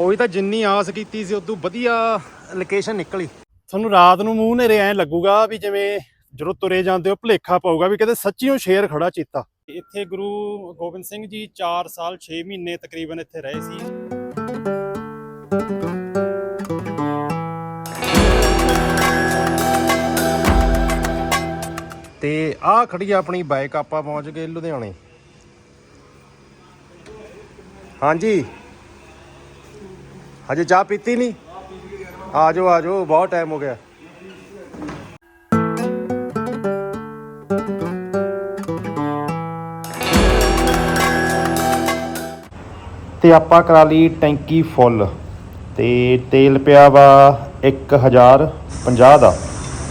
ਉਹੀ ਤਾਂ ਜਿੰਨੀ ਆਸ ਕੀਤੀ ਸੀ ਉਦੋਂ ਵਧੀਆ ਲੋਕੇਸ਼ਨ ਨਿਕਲੀ। ਤੁਹਾਨੂੰ ਰਾਤ ਨੂੰ ਮੂੰਹ ਨੇਰੇ ਐ ਲੱਗੂਗਾ ਵੀ ਜਿਵੇਂ ਜਦੋਂ ਤੁਰੇ ਜਾਂਦੇ ਹੋ ਭੁਲੇਖਾ ਪਊਗਾ ਵੀ ਕਿਤੇ ਸੱਚੀਓ ਸ਼ੇਰ ਖੜਾ ਚੀਤਾ। ਇੱਥੇ ਗੁਰੂ ਗੋਬਿੰਦ ਸਿੰਘ ਜੀ 4 ਸਾਲ 6 ਮਹੀਨੇ ਤਕਰੀਬਨ ਇੱਥੇ ਰਹੇ ਸੀ। ਤੇ ਆਹ ਖੜੀ ਆਪਣੀ ਬਾਈਕ ਆਪਾਂ ਪਹੁੰਚ ਗਏ ਲੁਧਿਆਣੇ। ਹਾਂਜੀ। ਹਜੇ ਚਾਹ ਪੀਤੀ ਨਹੀਂ? ਆ ਜਾਓ ਆ ਜਾਓ ਬਹੁਤ ਟਾਈਮ ਹੋ ਗਿਆ। ਤੇ ਆਪਾਂ ਕਰਾ ਲਈ ਟੈਂਕੀ ਫੁੱਲ। ਤੇ ਤੇਲ ਪਿਆ ਵਾ 1050 ਦਾ।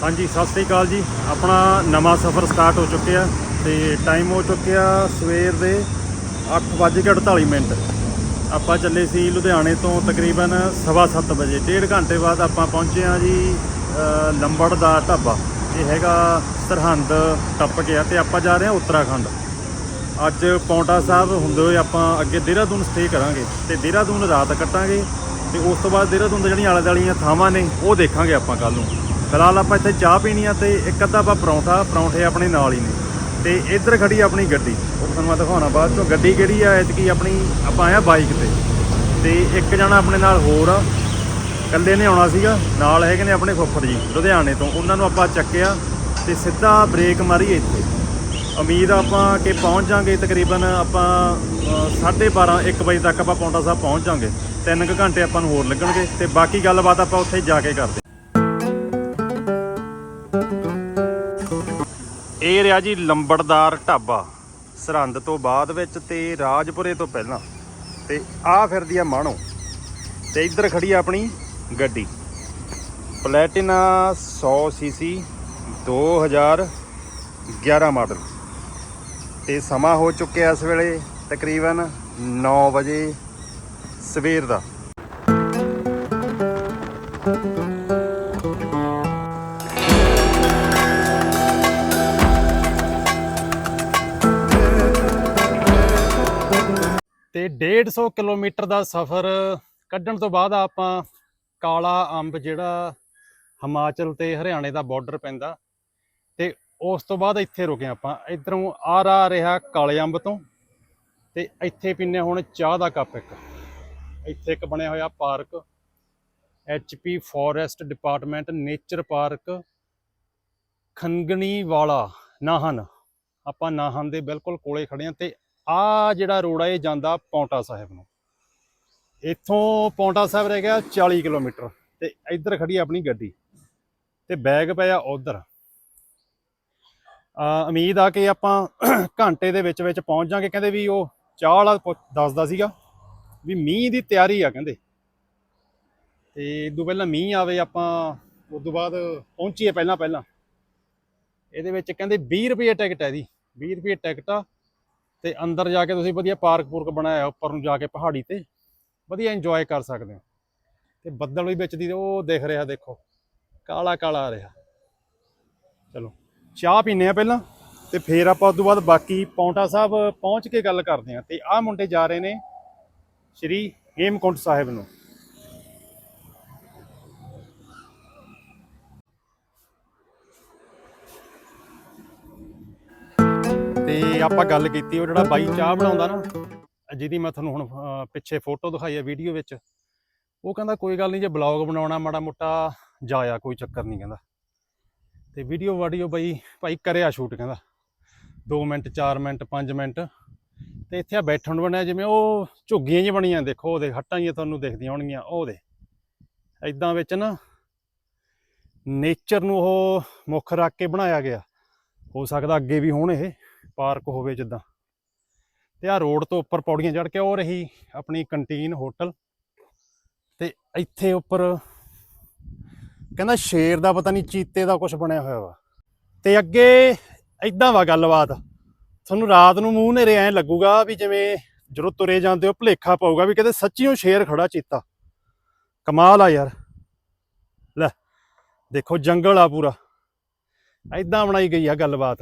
ਹਾਂਜੀ ਸਤਿ ਸ੍ਰੀ ਅਕਾਲ ਜੀ। ਆਪਣਾ ਨਵਾਂ ਸਫ਼ਰ ਸਟਾਰਟ ਹੋ ਚੁੱਕਿਆ ਤੇ ਟਾਈਮ ਹੋ ਚੁੱਕਿਆ ਸਵੇਰ ਦੇ 8:48 ਮਿੰਟ। ਆਪਾਂ ਚੱਲੇ ਸੀ ਲੁਧਿਆਣੇ ਤੋਂ ਤਕਰੀਬਨ 7:30 ਵਜੇ, ਡੇਢ ਘੰਟੇ ਬਾਅਦ ਆਪਾਂ ਪਹੁੰਚੇ ਹਾਂ ਜੀ ਲੰਬੜ ਦਾ ਢਾਬਾ। ਇਹ ਹੈਗਾ ਸਰਹੰਦ ਟੱਪ ਗਿਆ ਤੇ ਆਪਾਂ ਜਾ ਰਹੇ ਹਾਂ ਉੱਤਰਾਖੰਡ। ਅੱਜ ਪੌਂਟਾ ਸਾਹਿਬ ਹੁੰਦੇ ਹੋਏ ਆਪਾਂ ਅੱਗੇ ਦੇਹਰਾਦੂਨ ਸਟੇ ਕਰਾਂਗੇ ਤੇ ਦੇਹਰਾਦੂਨ ਰਾਤ ਕੱਟਾਂਗੇ ਤੇ ਉਸ ਤੋਂ ਬਾਅਦ ਦੇਹਰਾਦੂਨ ਦੇ ਜਿਹੜੀਆਂ ਆਲੇ ਦੁਆਲੀਆਂ ਥਾਵਾਂ ਨੇ, ਉਹ ਦੇਖਾਂਗੇ ਆਪਾਂ ਕੱਲ ਨੂੰ। ਫਿਲਹਾਲ ਆਪਾਂ ਇੱਥੇ ਚਾਹ ਪੀਣੀ ਆ ਤੇ ਇੱਕ ਅੱਧਾ ਆਪਾਂ ਪਰੌਂਠਾ, ਪਰੌਂਠੇ ਆਪਣੇ ਨਾਲ ਹੀ ਨੇ। ਤੇ ਇੱਧਰ ਖੜੀ ਆਪਣੀ ਗੱਡੀ। ਉਹ ਤੁਹਾਨੂੰ ਮੈਂ ਦਿਖਾਉਣਾ ਬਾਅਦ ਚੋਂ ਗੱਡੀ ਕਿਹੜੀ ਆ ਐਤਕੀ ਆਪਣੀ ਆਪਾਂ ਆਇਆ ਬਾਈਕ ਤੇ। ਤੇ ਇੱਕ ਜਣਾ ਆਪਣੇ ਨਾਲ ਹੋਰ ਆ ਇਕੱਲੇ ਨੇ ਆਉਣਾ ਸੀਗਾ ਨਾਲ ਹੈਗੇ ਨੇ ਆਪਣੇ ਫੁੱਫੜ ਜੀ ਲੁਧਿਆਣੇ ਤੋਂ। ਉਹਨਾਂ ਨੂੰ ਆਪਾਂ ਚੱਕਿਆ ਤੇ ਸਿੱਧਾ ਬ੍ਰੇਕ ਮਾਰੀ ਇੱਥੇ। ਉਮੀਦ ਆ ਆਪਾਂ ਕਿ ਪਹੁੰਚ ਜਾਾਂਗੇ ਤਕਰੀਬਨ ਆਪਾਂ ਅ, 12:30 1 ਵਜੇ ਤੱਕ ਆਪਾਂ ਪੌਂਟਾ ਸਾਹਿਬ ਪਹੁੰਚ ਜਾਾਂਗੇ ਤਿੰਨ ਕੁ ਘੰਟੇ ਆਪਾਂ ਨੂੰ ਹੋਰ ਲੱਗਣਗੇ ਤੇ ਬਾਕੀ ਗੱਲਬਾਤ ਆਪਾਂ ਉੱਥੇ ਜਾ ਕੇ ਕਰਦੇ। ਇਹ ਰਿਹਾ ਜੀ ਲੰਬੜਦਾਰ ਢਾਬਾ, ਸਰਹੰਦ ਤੋਂ ਬਾਅਦ ਵਿੱਚ ਤੇ ਰਾਜਪੁਰੇ ਤੋਂ ਪਹਿਲਾਂ। ਤੇ ਆ ਫਿਰਦੀ ਆ ਮਾਣੋ, ਤੇ ਇੱਧਰ ਖੜੀ ਆ ਆਪਣੀ ਗੱਡੀ। Platina 100 CC 2011 model. ਤੇ ਸਮਾਂ ਹੋ ਚੁੱਕਿਆ ਇਸ ਵੇਲੇ ਤਕਰੀਬਨ 9 ਵਜੇ ਸਵੇਰ ਦਾ। ਤੇ 150 ਕਿਲੋਮੀਟਰ ਦਾ ਸਫ਼ਰ ਕੱਢਣ ਤੋਂ ਬਾਅਦ ਆਪਾਂ ਕਾਲਾ ਅੰਬ ਜਿਹੜਾ ਹਿਮਾਚਲ ਤੇ ਹਰਿਆਣੇ ਦਾ ਬਾਰਡਰ ਪੈਂਦਾ ਤੇ ਉਸ ਤੋਂ ਬਾਅਦ ਇੱਥੇ ਰੁਕੇ ਆਪਾਂ। ਇਧਰੋਂ ਆ ਰਾ ਰਿਹਾ ਕਾਲੇ ਅੰਬ ਤੋਂ ਤੇ ਇੱਥੇ ਪੀਨੇ ਹੁਣ ਚਾਹ ਦਾ ਕੱਪ ਇੱਕ। ਇੱਥੇ ਇੱਕ ਬਣਿਆ ਹੋਇਆ park HP forest department, nature park, ਖੰਗਣੀ ਵਾਲਾ ਨਾਹਨ। ਆਪਾਂ ਨਾਹਨ ਦੇ ਬਿਲਕੁਲ ਕੋਲੇ ਖੜੇ ਹਾਂ ਤੇ ਆ ਜਿਹੜਾ ਰੋਡ ਆ, ਇਹ ਜਾਂਦਾ ਪੌਂਟਾ ਸਾਹਿਬ ਨੂੰ। ਇੱਥੋਂ ਪੌਂਟਾ ਸਾਹਿਬ ਰਹਿ ਗਿਆ 40 ਕਿਲੋਮੀਟਰ ਤੇ ਇੱਧਰ ਖੜੀ ਆਪਣੀ ਗੱਡੀ ਤੇ ਬੈਗ ਪਿਆ ਉਧਰ। ਉਮੀਦ ਆ ਕਿ ਆਪਾਂ ਘੰਟੇ ਦੇ ਵਿੱਚ ਵਿੱਚ ਪਹੁੰਚ ਜਾਾਂਗੇ। ਕਹਿੰਦੇ ਵੀ ਉਹ ਚਾਹ ਵਾਲਾ ਦੱਸਦਾ ਸੀਗਾ ਵੀ ਮੀਂਹ ਦੀ ਤਿਆਰੀ ਆ ਕਹਿੰਦੇ। ਤੇ ਇਦੋਂ ਪਹਿਲਾਂ ਮੀਂਹ ਆਵੇ ਆਪਾਂ ਉਸ ਤੋਂ ਬਾਅਦ ਪਹੁੰਚੀਏ ਪਹਿਲਾਂ ਪਹਿਲਾਂ ਇਹਦੇ ਵਿੱਚ ਕਹਿੰਦੇ 20 ਰੁਪਏ ਟਿਕਟ ਹੈ ਦੀ 20 ਰੁਪਏ ਟਿਕਟ ਆ ਤੇ ਅੰਦਰ ਜਾ ਕੇ ਤੁਸੀਂ ਵਧੀਆ ਪਾਰਕ ਪੂਰਕ ਬਣਾਇਆ, ਉੱਪਰ ਨੂੰ ਜਾ ਕੇ ਪਹਾੜੀ ਤੇ, ਵਧੀਆ ਇੰਜੋਏ ਕਰ ਸਕਦੇ ਹੋ। ਤੇ ਬੱਦਲ ਵੀ ਵਿੱਚ ਦੀ ਉਹ ਦਿਖ ਰਿਹਾ, ਦੇਖੋ, ਕਾਲਾ ਕਾਲਾ ਆ ਰਿਹਾ। ਚਲੋ, ਚਾਹ ਪੀਨੇ ਆ ਪਹਿਲਾਂ, ਤੇ ਫੇਰ ਆਪਾਂ ਉਸ ਤੋਂ ਬਾਅਦ ਬਾਕੀ ਪੌਂਟਾ ਸਾਹਿਬ ਪਹੁੰਚ ਕੇ ਗੱਲ ਕਰਦੇ ਆ ਤੇ ਆਹ ਮੁੰਡੇ ਜਾ ਰਹੇ ਨੇ ਸ਼੍ਰੀ ਹੇਮਕੁੰਟ ਸਾਹਿਬ ਨੂੰ। ਤੇ ਆਪਾਂ ਗੱਲ ਕੀਤੀ, ਉਹ ਜਿਹੜਾ ਬਾਈ ਚਾਹ ਬਣਾਉਂਦਾ ਨਾ, ਜਿਹਦੀ ਮੈਂ ਤੁਹਾਨੂੰ ਹੁਣ ਪਿੱਛੇ ਫੋਟੋ ਦਿਖਾਈ ਹੈ ਵੀਡੀਓ ਵਿੱਚ, ਉਹ ਕਹਿੰਦਾ ਕੋਈ ਗੱਲ ਨਹੀਂ, ਜੇ ਬਲੌਗ ਬਣਾਉਣਾ ਮਾੜਾ ਮੋਟਾ, ਜਾਇਆ ਕੋਈ ਚੱਕਰ ਨਹੀਂ ਕਹਿੰਦਾ। ਤੇ ਵੀਡੀਓ ਵਾਡੀਓ ਬਾਈ, ਭਾਈ ਕਰਿਆ ਸ਼ੂਟ ਕਹਿੰਦਾ। 2 ਮਿੰਟ 4 ਮਿੰਟ 5 ਮਿੰਟ, ਤੇ ਇੱਥੇ ਆ ਬੈਠਣ ਨੂੰ ਬਣਿਆ, ਜਿਵੇਂ ਉਹ ਝੁੱਗੀਆਂ ਜਿਹੀਆਂ ਬਣੀਆਂ, ਦੇਖੋ, ਉਹਦੇ ਹੱਟਾਂ ਜਿਹੀਆਂ ਤੁਹਾਨੂੰ ਦਿਖਦੀਆਂ ਹੋਣਗੀਆਂ ਉਹਦੇ ਐਦਾਂ ਵਿੱਚ ਨਾ ਨੇਚਰ ਨੂੰ ਉਹ ਮੁੱਖ ਰੱਖ ਕੇ ਬਣਾਇਆ ਗਿਆ। ਹੋ ਸਕਦਾ ਅੱਗੇ ਵੀ ਹੋਣ ਇਹ। ਪਾਰਕ ਹੋਵੇ ਜਿੱਦਾਂ। ਤੇ ਆ ਰੋਡ ਤੋਂ ਉੱਪਰ ਪੌੜੀਆਂ ਚੜ੍ਹ ਕੇ ਉਹ ਰਹੀ ਆਪਣੀ ਕੰਟੀਨ ਹੋਟਲ। ਤੇ ਇੱਥੇ ਉੱਪਰ ਕਹਿੰਦਾ ਸ਼ੇਰ ਦਾ ਪਤਾ ਨਹੀਂ ਚੀਤੇ ਦਾ ਕੁਝ ਬਣਿਆ ਹੋਇਆ ਵਾ। ਤੇ ਅੱਗੇ ਇਦਾਂ ਵਾ ਗੱਲਬਾਤ। ਤੁਹਾਨੂੰ ਰਾਤ ਨੂੰ ਮੂੰਹ ਨੇਰੇ ਐ ਲੱਗੂਗਾ ਵੀ ਜਿਵੇਂ ਜਦੋਂ ਤੁਰੇ ਜਾਂਦੇ ਹੋ ਭੁਲੇਖਾ ਪਊਗਾ ਵੀ ਕਿਤੇ ਸੱਚੀਓ ਸ਼ੇਰ ਖੜਾ ਚੀਤਾ। ਕਮਾਲ ਆ ਯਾਰ। ਲੈ ਦੇਖੋ ਜੰਗਲ ਆ ਪੂਰਾ। ਐਦਾਂ ਬਣਾਈ ਗਈ ਆ ਗੱਲਬਾਤ।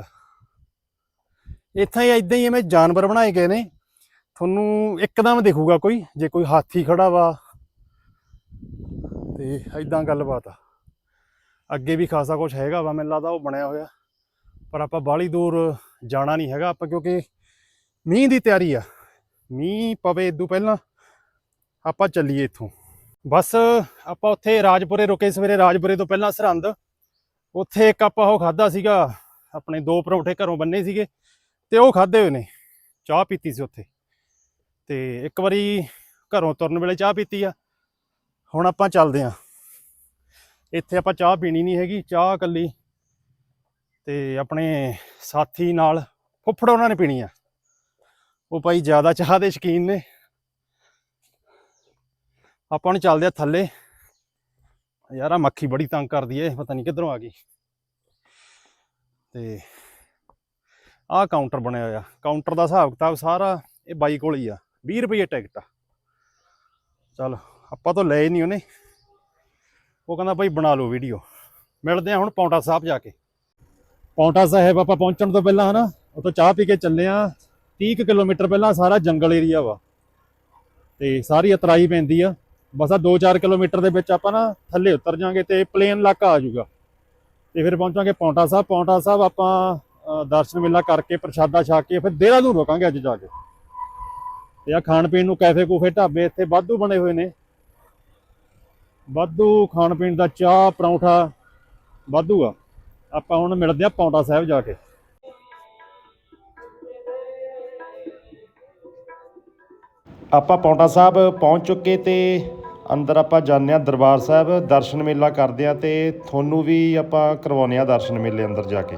ਇੱਥੇ ਹੀ ਐਦਾਂ ਹੀ ਐਵੇਂ ਜਾਨਵਰ ਬਣਾਏ ਗਏ ਨੇ। ਤੁਹਾਨੂੰ ਇੱਕਦਮ ਦਿਖੂਗਾ ਕੋਈ, ਜੇ ਕੋਈ ਹਾਥੀ ਖੜਾ ਵਾ। ਤੇ ਐਦਾਂ ਗੱਲਬਾਤ ਆ। ਅੱਗੇ ਵੀ ਖਾਸਾ ਕੁਝ ਹੈਗਾ ਵਾ, ਮੈਨੂੰ ਲੱਗਦਾ ਉਹ ਬਣਿਆ ਹੋਇਆ। ਪਰ ਆਪਾਂ ਬਾਹਲੀ ਦੂਰ ਜਾਣਾ ਨਹੀਂ ਹੈਗਾ, ਆਪਾਂ ਕਿਉਂਕਿ ਮੀਂਹ ਦੀ ਤਿਆਰੀ ਆ। ਮੀਂਹ ਪਵੇ ਇਦੋਂ ਪਹਿਲਾਂ, ਆਪਾਂ ਚੱਲੀਏ ਇੱਥੋਂ। ਬਸ ਆਪਾਂ ਉੱਥੇ ਰਾਜਪੁਰੇ ਰੁਕੇ ਸਵੇਰੇ, ਰਾਜਪੁਰੇ ਤੋਂ ਪਹਿਲਾਂ ਸਰਹੰਦ। ਉੱਥੇ ਇੱਕ ਆਪਾਂ ਉਹ ਖਾਦਾ ਸੀਗਾ, ਆਪਣੇ ਦੋ ਪਰੌਂਠੇ ਘਰੋਂ ਬੰਨੇ ਸੀਗੇ। ਤੇ ਉਹ ਖਾਦੇ ਹੋਏ ਨੇ, ਚਾਹ ਪੀਤੀ ਸੀ ਉੱਥੇ। ਤੇ ਇੱਕ ਵਾਰੀ ਘਰੋਂ ਤੁਰਨ ਵੇਲੇ ਚਾਹ ਪੀਤੀ ਆ। ਹੁਣ ਆਪਾਂ ਚੱਲਦੇ ਆਂ। ਇੱਥੇ ਆਪਾਂ ਚਾਹ ਪੀਣੀ ਨਹੀਂ ਹੈਗੀ, ਚਾਹ ਇਕੱਲੀ। ਤੇ ਆਪਣੇ ਸਾਥੀ ਨਾਲ ਫੁੱਫੜ ਉਹਨਾਂ ਨੇ ਪੀਣੀ ਆ। ਉਹ ਭਾਈ ਜ਼ਿਆਦਾ ਚਾਹ ਦੇ ਸ਼ੌਕੀਨ ਨੇ। ਆਪਾਂ ਹੁਣ ਚੱਲਦੇ ਆ ਥੱਲੇ। ਯਾਰ ਆ ਮੱਖੀ ਬੜੀ ਤੰਗ ਕਰਦੀ ਏ, ਪਤਾ ਨਹੀਂ ਕਿੱਧਰੋਂ ਆ ਗਈ। ਤੇ ਆਹ ਕਾਊਂਟਰ ਬਣਿਆ ਹੋਇਆ। ਕਾਊਂਟਰ ਦਾ ਹਿਸਾਬ ਕਿਤਾਬ ਸਾਰਾ ਇਹ ਬਾਈ ਕੋਲ ਹੀ ਆ। 20 ਰੁਪਏ ਟਿਕਟ ਆ। ਚਲ, ਆਪਾਂ ਤਾਂ ਲਏ ਨਹੀਂ ਉਹਨੇ। ਉਹ ਕਹਿੰਦਾ ਭਾਈ ਬਣਾ ਲਓ ਵੀਡੀਓ ਮਿਲਦੇ ਆ ਹੁਣ ਪੌਂਟਾ ਸਾਹਿਬ ਜਾ ਕੇ। ਪੌਂਟਾ ਸਾਹਿਬ ਆਪਾਂ ਪਹੁੰਚਣ ਤੋਂ ਪਹਿਲਾਂ ਹਨਾ ਉਤੋਂ ਚਾਹ ਪੀ ਕੇ ਚੱਲੇ ਆ 30 ਕੁ ਕਿਲੋਮੀਟਰ ਪਹਿਲਾਂ ਸਾਰਾ ਜੰਗਲ ਏਰੀਆ ਵਾ। ਤੇ ਸਾਰੀ ਅਤਰਾਈ ਪੈਂਦੀ ਆ। ਬਸ ਆ 2-4 ਕਿਲੋਮੀਟਰ ਦੇ ਵਿੱਚ ਆਪਾਂ ਨਾ ਥੱਲੇ ਉਤਰ ਜਾਾਂਗੇ ਤੇ ਪਲੇਨ ਇਲਾਕਾ ਆ ਜਾਊਗਾ। ਤੇ ਫਿਰ ਪਹੁੰਚਾਂਗੇ ਪੌਂਟਾ ਸਾਹਿਬ। ਪੌਂਟਾ ਸਾਹਿਬ ਆਪਾਂ ਦਰਸ਼ਨ ਮੇਲਾ ਕਰਕੇ, ਪ੍ਰਸ਼ਾਦਾ ਛਾ ਕੇ ਫਿਰ ਦੇਹਰਾਦੂਨ ਰੋਕਾਂਗੇ ਅੱਜ ਜਾ ਕੇ। ਤੇ ਆ ਖਾਣ ਪੀਣ ਨੂੰ ਕੈਫੇ ਕੂਫੇ ਢਾਬੇ ਇੱਥੇ ਵਾਧੂ ਬਣੇ ਹੋਏ ਨੇ। ਵਾਧੂ ਖਾਣ ਪੀਣ ਦਾ ਚਾਹ, ਪਰੌਂਠਾ ਵਾਧੂ ਆ। ਆਪਾਂ ਹੁਣ ਮਿਲਦੇ ਆ ਪੌਂਟਾ ਸਾਹਿਬ ਜਾ ਕੇ। ਆਪਾਂ ਪੌਂਟਾ ਸਾਹਿਬ ਪਹੁੰਚ ਚੁੱਕੇ ਤੇ ਅੰਦਰ ਆਪਾਂ ਜਾਂਦੇ ਆ ਦਰਬਾਰ ਸਾਹਿਬ, ਦਰਸ਼ਨ ਮੇਲਾ ਕਰਦੇ ਆ ਤੇ ਤੁਹਾਨੂੰ ਵੀ ਆਪਾਂ ਕਰਵਾਉਂਦੇ ਆ ਦਰਸ਼ਨ ਮੇਲੇ ਅੰਦਰ ਜਾ ਕੇ।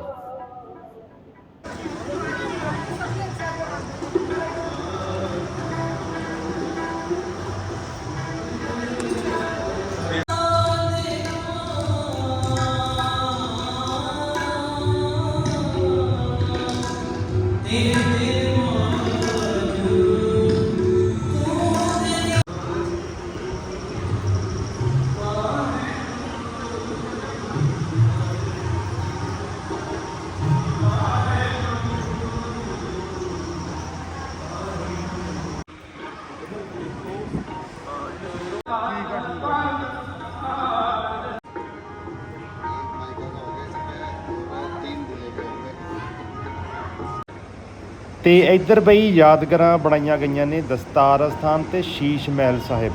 ਤੇ ਇੱਧਰ ਬਈ ਯਾਦਗਾਰਾਂ ਬਣਾਈਆਂ ਗਈਆਂ ਨੇ ਦਸਤਾਰ ਅਸਥਾਨ ਤੇ ਸ਼ੀਸ਼ ਮਹਿਲ ਸਾਹਿਬ।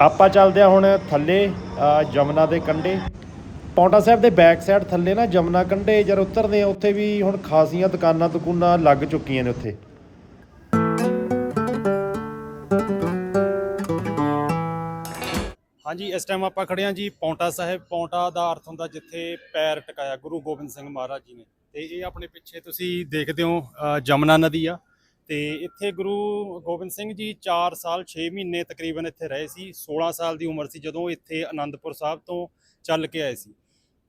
ਆਪਾਂ ਚੱਲਦੇ ਆ ਹੁਣ ਥੱਲੇ ਜਮਨਾ ਦੇ ਕੰਢੇ। ਪੌਂਟਾ ਸਾਹਿਬ ਦੇ ਬੈਕ ਸਾਈਡ ਥੱਲੇ ਨਾ ਜਮਨਾ ਕੰਢੇ ਜਦ ਉਤਰਦੇ ਆ ਉੱਥੇ ਵੀ ਹੁਣ ਖਾਸੀਆਂ ਦੁਕਾਨਾਂ ਦੁਕਾਨਾਂ ਲੱਗ ਚੁੱਕੀਆਂ ਨੇ ਉੱਥੇ। ਹਾਂਜੀ, ਇਸ ਟਾਈਮ ਆਪਾਂ ਖੜੇ ਹਾਂ ਜੀ ਪੌਂਟਾ ਸਾਹਿਬ। ਪੌਂਟਾ ਦਾ ਅਰਥ ਹੁੰਦਾ ਜਿੱਥੇ ਪੈਰ ਟਿਕਾਇਆ, ਗੁਰੂ ਗੋਬਿੰਦ ਸਿੰਘ ਮਹਾਰਾਜ ਜੀ ਨੇ। ਤੇ ਇਹ ਆਪਣੇ ਪਿੱਛੇ ਤੁਸੀਂ ਦੇਖਦੇ ਹੋ ਅ, ਜਮਨਾ ਨਦੀ ਆ। ਤੇ ਇੱਥੇ ਗੁਰੂ ਗੋਬਿੰਦ ਸਿੰਘ ਜੀ 4 ਸਾਲ 6 ਮਹੀਨੇ ਤਕਰੀਬਨ ਇੱਥੇ ਰਹੇ ਸੀ। 16 ਸਾਲ ਦੀ ਉਮਰ ਸੀ ਜਦੋਂ ਇੱਥੇ ਆਨੰਦਪੁਰ ਸਾਹਿਬ ਤੋਂ ਚੱਲ ਕੇ ਆਏ ਸੀ।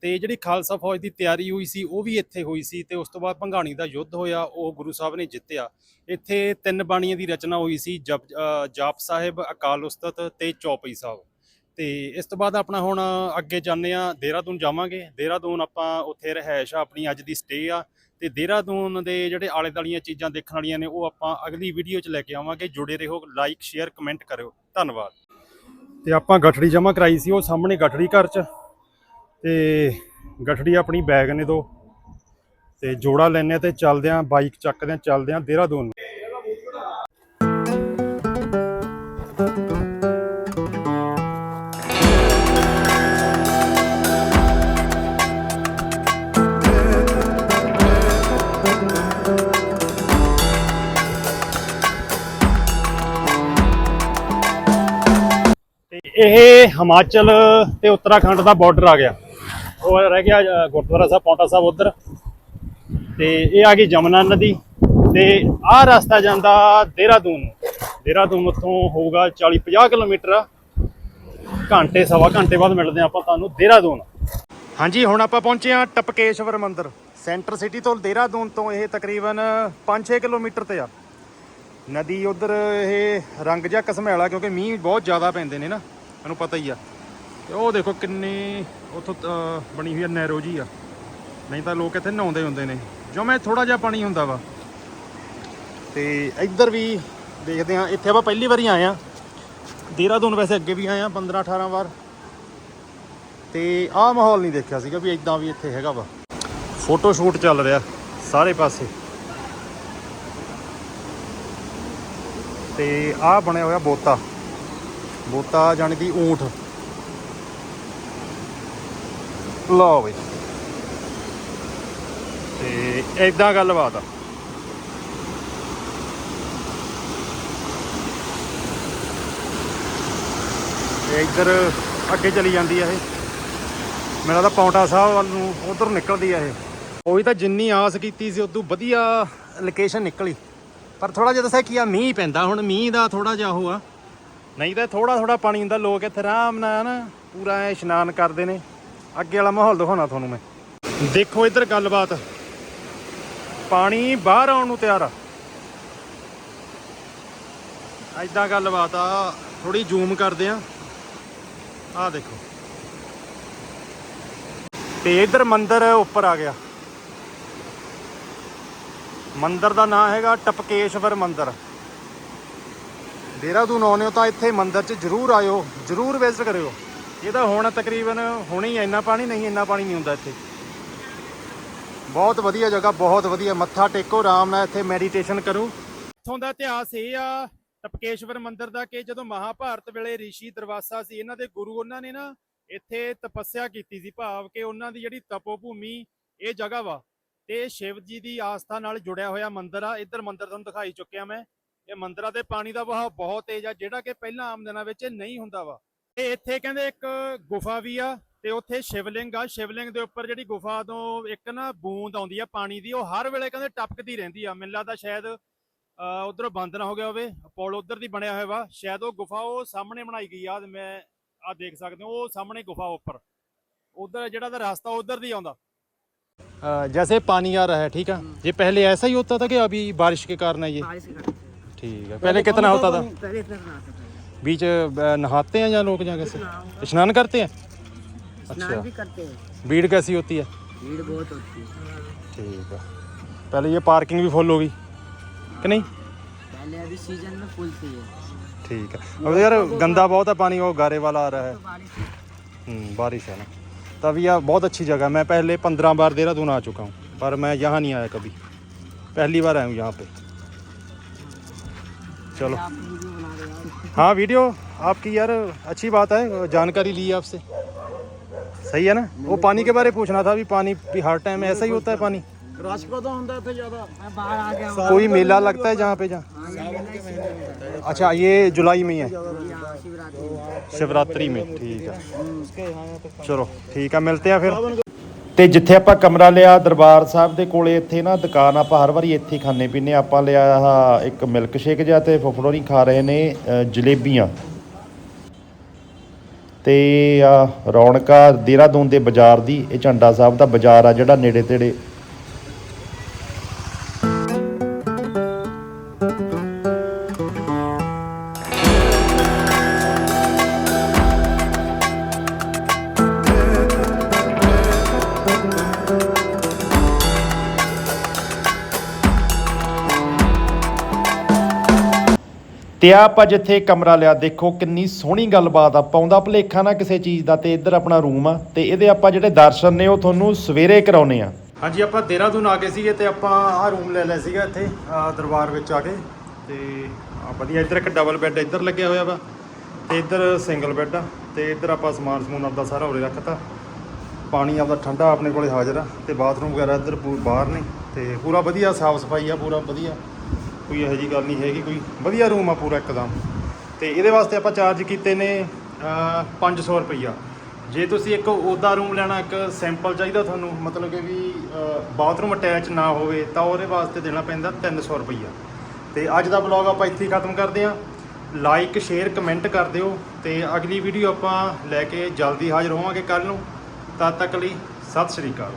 ਤੇ ਜਿਹੜੀ ਖਾਲਸਾ ਫੌਜ ਦੀ ਤਿਆਰੀ ਹੋਈ ਸੀ ਉਹ ਵੀ ਇੱਥੇ ਹੋਈ ਸੀ ਤੇ ਉਸ ਤੋਂ ਬਾਅਦ ਭੰਗਾਣੀ ਦਾ ਯੁੱਧ ਹੋਇਆ ਉਹ ਗੁਰੂ ਸਾਹਿਬ ਨੇ ਜਿੱਤਿਆ। ਇੱਥੇ ਤਿੰਨ ਬਾਣੀਆਂ ਦੀ ਰਚਨਾ ਹੋਈ ਸੀ ਜਪ ਜਾਪ ਸਾਹਿਬ ਅਕਾਲ ਉਸਤਤ ਤੇ ਚੌਪਈ ਸਾਹਿਬ। ਤੇ ਇਸ ਤੋਂ ਬਾਅਦ ਆਪਣਾ ਹੁਣ ਅੱਗੇ ਜਾਂਦੇ ਆ ਦੇਹਰਾਦੂਨ ਜਾਵਾਂਗੇ। ਦੇਹਰਾਦੂਨ ਆਪਾਂ ਉੱਥੇ ਰਹਿائش ਆ, ਆਪਣੀ ਅੱਜ ਦੀ ਸਟੇ ਆ। ਤੇ ਦੇਹਰਾਦੂਨ ਦੇ ਜਿਹੜੇ ਆਲੇ ਦਾਲੀਆਂ ਚੀਜ਼ਾਂ ਦੇਖਣ ਵਾਲੀਆਂ ਨੇ, ਉਹ ਆਪਾਂ ਅਗਲੀ ਵੀਡੀਓ 'ਚ ਲੈ ਕੇ ਆਵਾਂਗੇ। ਜੁੜੇ ਰਹੋ ਲਾਈਕ ਸ਼ੇਅਰ ਕਮੈਂਟ ਕਰਿਓ। ਧੰਨਵਾਦ। ਤੇ ਆਪਾਂ ਗੱਠੜੀ ਜਮਾ ਕਰਾਈ ਸੀ, ਉਹ ਸਾਹਮਣੇ ਗੱਠੜੀ ਘਰ 'ਚ। ਤੇ ਗੱਠੜੀ ਆਪਣੀ ਬੈਗ ਨੇ ਦੋ। ਤੇ ਜੋੜਾ ਲੈਣੇ ਤੇ ਚੱਲਦੇ ਆਂ ਬਾਈਕ ਚੱਕਦੇ ਆਂ ਚੱਲਦੇ ਆਂ ਦੇਹਰਾਦੂਨ। ਇਹ ਹਿਮਾਚਲ ਤੇ ਉੱਤਰਾਖੰਡ ਦਾ ਬਾਰਡਰ ਆ ਗਿਆ। ਉਹ ਰਹਿ ਗਿਆ ਗੁਰਦੁਆਰਾ ਸਾਹਿਬ, ਪੌਂਟਾ ਸਾਹਿਬ ਉਧਰ। ਤੇ ਇਹ ਆ ਗਈ ਜਮਨਾ ਨਦੀ ਤੇ ਆਹ ਰਸਤਾ ਜਾਂਦਾ ਦੇਹਰਾਦੂਨ ਦੇਹਰਾਦੂਨ ਉੱਥੋਂ ਹੋਊਗਾ 40 50 ਕਿਲੋਮੀਟਰ। ਆ। ਘੰਟੇ, ਸਵਾ ਘੰਟੇ ਬਾਅਦ ਮਿਲਦੇ ਆ ਆਪਾਂ ਤੁਹਾਨੂੰ ਦੇਹਰਾਦੂਨ। ਹਾਂਜੀ, ਹੁਣ ਆਪਾਂ ਪਹੁੰਚੇ ਆ ਟਪਕੇਸ਼ਵਰ ਮੰਦਿਰ। ਸੈਂਟਰ ਸਿਟੀ ਤੋਂ ਦੇਹਰਾਦੂਨ ਤੋਂ ਇਹ ਤਕਰੀਬਨ 5-6 ਕਿਲੋਮੀਟਰ ਤੇ ਆ। ਨਦੀ ਉਧਰ ਇਹ ਰੰਗ ਜਿਹਾ ਕਸਮੈਲਾ ਕਿਉਂਕਿ ਮੀਂਹ ਬਹੁਤ ਜ਼ਿਆਦਾ ਪੈਂਦੇ ਨੇ ਨਾ। ਮੈਨੂੰ ਪਤਾ ਹੀ ਆ। ਤੇ ਉਹ ਦੇਖੋ ਕਿੰਨੀ ਉੱਥੋਂ ਬਣੀ ਹੋਈ ਆ, ਨੈਰੋ ਜੀ ਆ। ਨਹੀਂ ਤਾਂ ਲੋਕ ਇੱਥੇ ਨਹਾਉਂਦੇ ਹੁੰਦੇ ਨੇ। ਜਿਵੇਂ ਮੈਂ ਥੋੜਾ ਜਿਹਾ ਪਾਣੀ ਹੁੰਦਾ ਵਾ। ਤੇ ਇੱਧਰ ਵੀ ਦੇਖਦੇ ਆ ਇੱਥੇ ਆਪਾਂ ਪਹਿਲੀ ਵਾਰੀ ਆਏ ਆ ਦੇਹਰਾਦੂਨ ਵੈਸੇ ਅੱਗੇ ਵੀ ਆਏ ਆ 15 18 ਵਾਰ। ਤੇ ਆਹ ਮਾਹੌਲ ਨਹੀਂ ਦੇਖਿਆ ਸੀਗਾ ਵੀ ਇਦਾਂ ਵੀ ਇੱਥੇ ਹੈਗਾ ਵਾ। ਫੋਟੋ ਸ਼ੂਟ ਚੱਲ ਰਿਹਾ ਸਾਰੇ ਪਾਸੇ। ਤੇ ਆਹ ਬਣਿਆ ਹੋਇਆ ਬੋਤਾ। ਬੋਤਾ ਜਾਣੀ ਦੀ ਊਂਠ। ਲਓ ਬਈ। ਤੇ ਇਦਾਂ ਗੱਲਬਾਤ ਆ। ਇੱਧਰ ਅੱਗੇ ਚਲੀ ਜਾਂਦੀ ਆ ਇਹ। ਮੇਰਾ ਤਾਂ ਪੌਂਟਾ ਸਾਹਿਬ ਵੱਲ ਨੂੰ ਉਧਰ ਨਿਕਲਦੀ ਆ ਇਹ। ਉਹੀ ਤਾਂ ਜਿੰਨੀ ਆਸ ਕੀਤੀ ਸੀ, ਉਦੋਂ ਵਧੀਆ ਲੋਕੇਸ਼ਨ ਨਿਕਲੀ। ਪਰ ਥੋੜਾ ਜਿਹਾ ਦੱਸਿਆ ਕੀ ਆ, ਮੀਂਹ ਪੈਂਦਾ, ਹੁਣ ਮੀਂਹ ਦਾ ਥੋੜਾ ਜਿਹਾ ਉਹ ਆ। ਨਹੀਂ ਤਾਂ ਥੋੜਾ ਥੋੜਾ ਪਾਣੀ ਹੁੰਦਾ, ਲੋਕ ਇੱਥੇ ਆਰਾਮ ਨਾਲ ਨਾ ਪੂਰਾ ਐ ਇਸ਼ਨਾਨ ਕਰਦੇ ਨੇ। ਅੱਗੇ ਵਾਲਾ ਮਾਹੌਲ ਦਿਖਾਉਣਾ ਤੁਹਾਨੂੰ ਮੈਂ। ਦੇਖੋ ਇੱਧਰ ਗੱਲਬਾਤ। ਪਾਣੀ ਬਾਹਰ ਆਉਣ ਨੂੰ ਤਿਆਰ ਆ। ਐਦਾਂ ਗੱਲਬਾਤ ਆ ਥੋੜੀ ਜ਼ੂਮ ਕਰਦੇ ਆ। ਆ ਦੇਖੋ। ਤੇ ਇੱਧਰ ਮੰਦਿਰ ਉੱਪਰ ਆ ਗਿਆ। ਮੰਦਿਰ ਦਾ ਨਾਮ ਹੈਗਾ ਟਪਕੇਸ਼ਵਰ ਮੰਦਿਰ। ਦੇਹਰਾਦੂਨ ਆਉਂਦੇ ਹੋ ਤਾਂ ਇੱਥੇ ਮੰਦਿਰ 'ਚ ਜ਼ਰੂਰ ਆਇਓ, ਜ਼ਰੂਰ ਵਿਜ਼ਿਟ ਕਰਿਓ। ਇਹ ਤਾਂ ਹੁਣ ਤਕਰੀਬਨ ਹੁਣੇ ਹੀ ਇੰਨਾ ਪਾਣੀ ਨਹੀਂ, ਇੰਨਾ ਪਾਣੀ ਨਹੀਂ ਹੁੰਦਾ ਇੱਥੇ। ਬਹੁਤ ਵਧੀਆ ਜਗ੍ਹਾ, ਬਹੁਤ ਵਧੀਆ, ਮੱਥਾ ਟੇਕੋ, ਆਰਾਮ ਨਾਲ ਇੱਥੇ ਮੈਡੀਟੇਸ਼ਨ ਕਰੋ। ਇੱਥੋਂ ਦਾ ਇਤਿਹਾਸ ਇਹ ਆ ਤਪਕੇਸ਼ਵਰ ਮੰਦਿਰ ਦਾ ਕਿ ਜਦੋਂ ਮਹਾਭਾਰਤ ਵੇਲੇ ਰਿਸ਼ੀ ਦਰਵਾਸਾ ਸੀ, ਇਹਨਾਂ ਦੇ ਗੁਰੂ ਉਹਨਾਂ ਨੇ ਨਾ ਇੱਥੇ ਤਪੱਸਿਆ ਕੀਤੀ ਸੀ ਭਾਵ ਕਿ ਉਹਨਾਂ ਦੀ ਜਿਹੜੀ ਤਪੋ ਭੂਮੀ ਇਹ ਜਗ੍ਹਾ ਵਾ। ਤੇ ਸ਼ਿਵ ਜੀ ਦੀ ਆਸਥਾ ਨਾਲ ਜੁੜਿਆ ਹੋਇਆ ਮੰਦਿਰ ਆ, ਇੱਧਰ ਮੰਦਿਰ ਤੁਹਾਨੂੰ ਦਿਖਾਈ ਚੁੱਕਿਆ ਮੈਂ। ਇਹ ਮੰਦਿਰਾਂ ਦੇ ਪਾਣੀ ਦਾ ਵਹਾਅ ਬਹੁਤ ਤੇਜ਼ ਆ ਜਿਹੜਾ ਕਿ ਪਹਿਲਾਂ ਆਮ ਦਿਨਾਂ ਵਿੱਚ ਨਹੀਂ ਹੁੰਦਾ ਵਾ ਤੇ ਇੱਥੇ ਕਹਿੰਦੇ ਇੱਕ ਗੁਫਾ ਵੀ ਆ ਤੇ ਉੱਥੇ ਸ਼ਿਵਲਿੰਗ ਆ ਸ਼ਿਵਲਿੰਗ ਦੇ ਉੱਪਰ ਜਿਹੜੀ ਗੁਫਾ ਤੋਂ ਇੱਕ ਨਾ ਬੂੰਦ ਆਉਂਦੀ ਆ ਪਾਣੀ ਦੀ ਉਹ ਹਰ ਵੇਲੇ ਕਹਿੰਦੇ ਟਪਕਦੀ ਰਹਿੰਦੀ ਆ ਮੈਨੂੰ ਲੱਗਦਾ ਸ਼ਾਇਦ ਉਧਰ ਬੰਦ ਨਾ ਹੋ ਗਿਆ ਹੋਵੇ ਪੁਲ ਉਧਰ ਦੀ ਬਣਿਆ ਹੋਇਆ ਵਾ ਸ਼ਾਇਦ ਉਹ ਗੁਫਾ ਉਹ ਸਾਹਮਣੇ ਬਣਾਈ ਗਈ ਆ ਤੇ ਮੈਂ ਆ ਦੇਖ ਸਕਦੇ ਹੋ ਉਹ ਸਾਹਮਣੇ ਗੁਫਾ ਉੱਪਰ ਉਧਰ ਜਿਹੜਾ ਦਾ ਰਾਸਤਾ ਉਧਰ ਦੀ ਆਉਂਦਾ जैसे पानी आ रहा है ठीक है ये पहले ऐसा ही होता था कि अभी बारिश के कारण है ये बारिश के कारण से। ठीक है पहले कितना होता था पहले इतना कहाँ था पहले। बीच अ, नहाते हैं या लोग जहाँ कैसे स्नान करते हैं अच्छा स्नान भी करते हैं भीड़ कैसी होती है भीड़ बहुत होती है ठीक है पहले ये पार्किंग भी फुल होगी कि नहीं पहले अभी सीजन में फुल थी ये ठीक है अब यार गंदा बहुत है पानी वो गारे वाला आ रहा है तो बारिश है। हम्म, बारिश है ना तभी यह बहुत अच्छी जगह है। मैं पहले पंद्रह बार देहरादून आ चुका हूँ पर मैं यहाँ नहीं आया कभी पहली बार आया हूँ यहाँ पे चलो आप वीडियो बना रहे हो हाँ वीडियो आपकी यार अच्छी बात है जानकारी ली है आपसे सही है ना वो पानी के बारे में पूछना था अभी पानी भी हर टाइम ऐसा ही होता है पानी ਰਸ਼ ਕਦੋਂ ਹੁੰਦਾ ਇੱਥੇ ਜ਼ਿਆਦਾ मैं बाहर आ गया हूँ कोई मेला लगता है जहाँ पे जहाँ हाँ, ये मेला इसी में होता है। अच्छा ये जुलाई में ही है यहाँ शिवरात्रि में। शिवरात्रि में ठीक है चलो ठीक है मिलते हैं फिर ਤੇ ਜਿੱਥੇ ਆਪਾਂ ਕਮਰਾ ਲਿਆ ਦਰਬਾਰ ਸਾਹਿਬ ਦੇ ਕੋਲੇ ਇੱਥੇ ਨਾ ਦੁਕਾਨ ਆਪਾਂ ਹਰ ਵਾਰੀ ਇੱਥੇ ਹੀ ਖਾਣੇ ਪੀਨੇ ਆਪਾਂ ਲਿਆ ਆਹ ਇੱਕ ਮਿਲਕ ਸ਼ੇਕ ਜਿਹਾ ਤੇ ਫੁੱਫੜੋ ਨਹੀਂ ਖਾ ਰਹੇ ਨੇ ਅ, ਜਲੇਬੀਆਂ। ਤੇ ਆ ਰੌਣਕਾ ਦੇਹਰਾਦੂਨ ਦੇ ਬਾਜ਼ਾਰ ਦੀ ਇਹ ਝੰਡਾ ਸਾਹਿਬ ਦਾ ਬਾਜ਼ਾਰ ਆ ਜਿਹੜਾ ਨੇੜੇ ਤੇੜੇ ਤੇ ਆ ਆਪਾਂ ਜਿੱਥੇ ਕਮਰਾ ਲਿਆ। ਦੇਖੋ ਕਿੰਨੀ ਸੋਹਣੀ ਗੱਲਬਾਤ ਆ। ਪਾਉਂਦਾ ਭਲੇਖਾ ਨਾ ਕਿਸੇ ਚੀਜ਼ ਦਾ ਤੇ ਇੱਧਰ ਆਪਣਾ ਰੂਮ ਆ। ਤੇ ਇਹਦੇ ਆਪਾਂ ਜਿਹੜੇ ਦਰਸ਼ਨ ਨੇ ਉਹ ਤੁਹਾਨੂੰ ਸਵੇਰੇ ਕਰਾਉਨੇ ਆ। ਹਾਂਜੀ, ਆਪਾਂ ਦੇਹਰਾਦੂਨ ਆ ਗਏ ਸੀਗੇ ਤੇ ਆਪਾਂ ਆਹ ਰੂਮ ਲੈ ਲਿਆ ਸੀਗਾ ਇੱਥੇ ਦਰਬਾਰ ਵਿੱਚ ਆ ਕੇ। ਤੇ ਵਧੀਆ, ਇੱਧਰ ਇੱਕ ਡਬਲ ਬੈੱਡ ਇੱਧਰ ਲੱਗਿਆ ਹੋਇਆ ਵਾ ਤੇ ਇੱਧਰ ਸਿੰਗਲ ਬੈੱਡ ਆ। ਤੇ ਇੱਧਰ ਆਪਾਂ ਸਮਾਨ ਸਮੂਨ ਆਪਦਾ ਸਾਰਾ ਉਰੇ ਰੱਖਤਾ। ਪਾਣੀ ਆਪਦਾ ਠੰਡਾ ਆਪਣੇ ਕੋਲੇ ਹਾਜ਼ਰ ਆ। ਤੇ ਬਾਥਰੂਮ ਵਗੈਰਾ ਇੱਧਰ ਪੂ- ਬਾਹਰ ਨੇ। ਤੇ ਪੂਰਾ ਵਧੀਆ, ਸਾਫ਼ ਸਫ਼ਾਈ ਆ, ਪੂਰਾ ਵਧੀਆ। ਕੋਈ ਇਹੋ ਜਿਹੀ ਗੱਲ ਨਹੀਂ ਹੈਗੀ ਕੋਈ ਵਧੀਆ ਰੂਮ ਆ ਪੂਰਾ ਇੱਕਦਮ। ਤੇ ਇਹਦੇ ਵਾਸਤੇ ਆਪਾਂ ਚਾਰਜ ਕੀਤੇ ਨੇ ਅਹ, 500 ਰੁਪਈਆ। ਜੇ ਤੁਸੀਂ ਇੱਕ ਉਹਦਾ ਰੂਮ ਲੈਣਾ ਇੱਕ ਸੈਂਪਲ ਚਾਹੀਦਾ ਤੁਹਾਨੂੰ ਮਤਲਬ ਕਿ ਵੀ ਬਾਥਰੂਮ ਅਟੈਚ ਨਾ ਹੋਵੇ ਤਾਂ ਉਹਦੇ ਵਾਸਤੇ ਦੇਣਾ ਪੈਂਦਾ 300 ਰੁਪਈਆ। ਤੇ ਅੱਜ ਦਾ ਵਲੌਗ ਆਪਾਂ ਇੱਥੇ ਹੀ ਖਤਮ ਕਰਦੇ ਹਾਂ। ਲਾਈਕ ਸ਼ੇਅਰ ਕਮੈਂਟ ਕਰ ਦਿਓ। ਤੇ ਅਗਲੀ ਵੀਡੀਓ ਆਪਾਂ ਲੈ ਕੇ ਜਲਦੀ ਹਾਜ਼ਰ ਹੋਵਾਂਗੇ ਕੱਲ ਨੂੰ। ਤਦ ਤੱਕ ਲਈ ਸਤਿ ਸ਼੍ਰੀ ਅਕਾਲ।